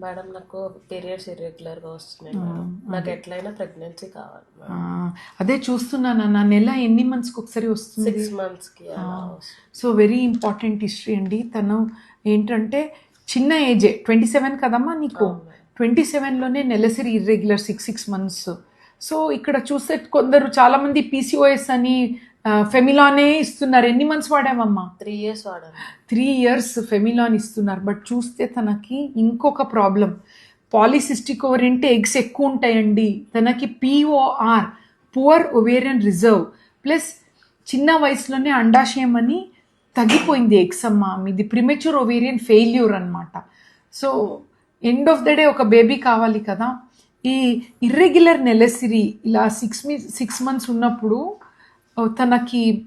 Madam నాకు periods ఇర్రెగ్యులర్గా వస్తున్నాయి madam. నాకు ఎట్లయినా ప్రెగ్నెన్సీ కావాలి అదే చూస్తున్నాను నా నెల ఎన్ని మంత్స్కి ఒకసారి వస్తుంది? సిక్స్ మంత్స్కి అలా వస్తుంది. సో వెరీ ఇంపార్టెంట్ హిస్టరీ అండి. తను ఏంటంటే చిన్న ఏజే ట్వంటీ సెవెన్ కదమ్మా నీకు? ట్వంటీ సెవెన్లోనే నెలసరి irregular six six months so ఇక్కడ చూస్తే కొందరు చాలామంది పీసీఓఎస్ అని ఫెమిలానే ఇస్తున్నారు. ఎన్ని మంత్స్ వాడామమ్మా త్రీ ఇయర్స్ వాడాను. త్రీ ఇయర్స్ ఫెమిలాన్ ఇస్తున్నారు. బట్ చూస్తే తనకి ఇంకొక ప్రాబ్లం పాలిసిస్టిక్ ఓవరింటే ఎగ్స్ ఎక్కువ ఉంటాయండి. తనకి POR poor ovarian reserve plus చిన్న వయసులోనే అండాశయం అని తగ్గిపోయింది ఎగ్స్ అమ్మ. ఇది ప్రిమెచ్యూర్ ఒవేరియన్ ఫెయిల్యూర్ అనమాట so end of the day ఒక బేబీ కావాలి కదా. ఈ ఇర్రెగ్యులర్ నెలసిరి ఇలా సిక్స్ మీ సిక్స్ మంత్స్ ఉన్నప్పుడు తనకి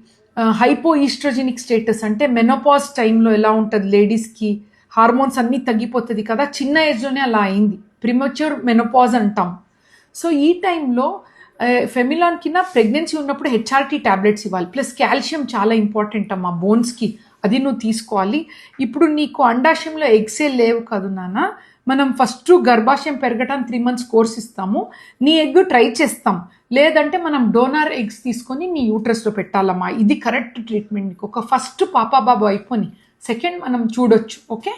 హైపో ఈస్ట్రోజెనిక్ స్టేటస్ అంటే మెనోపాజ్ టైంలో ఎలా ఉంటుంది లేడీస్కి హార్మోన్స్ అన్నీ తగ్గిపోతుంది కదా? చిన్న ఏజ్లోనే అలా అయింది. ప్రిమచ్యూర్ మెనోపాజ్ అంటాం. సో ఈ టైంలో ఫెమిలాన్ కింద ప్రెగ్నెన్సీ ఉన్నప్పుడు హెచ్ఆర్టీ టాబ్లెట్స్ ఇవ్వాలి. ప్లస్ కాల్షియం చాలా ఇంపార్టెంట్ అమ్మా బోన్స్కి అది నువ్వు తీసుకోవాలి. ఇప్పుడు నీకు అండాశయంలో ఎగ్సే లేవు కదా నాన్న. మనం ఫస్ట్ గర్భాశయం పెరగటానికి త్రీ మంత్స్ కోర్స్ ఇస్తాము. నీ ఎగ్ ట్రై చేస్తాం. లేదంటే మనం డోనార్ ఎగ్స్ తీసుకొని నీ యూట్రస్లో పెట్టాలమ్మా. ఇది కరెక్ట్ ట్రీట్మెంట్ నీకు ఒక ఫస్ట్ పాపా బాబు అయిపోని. సెకండ్ మనం చూడొచ్చు. ఓకే?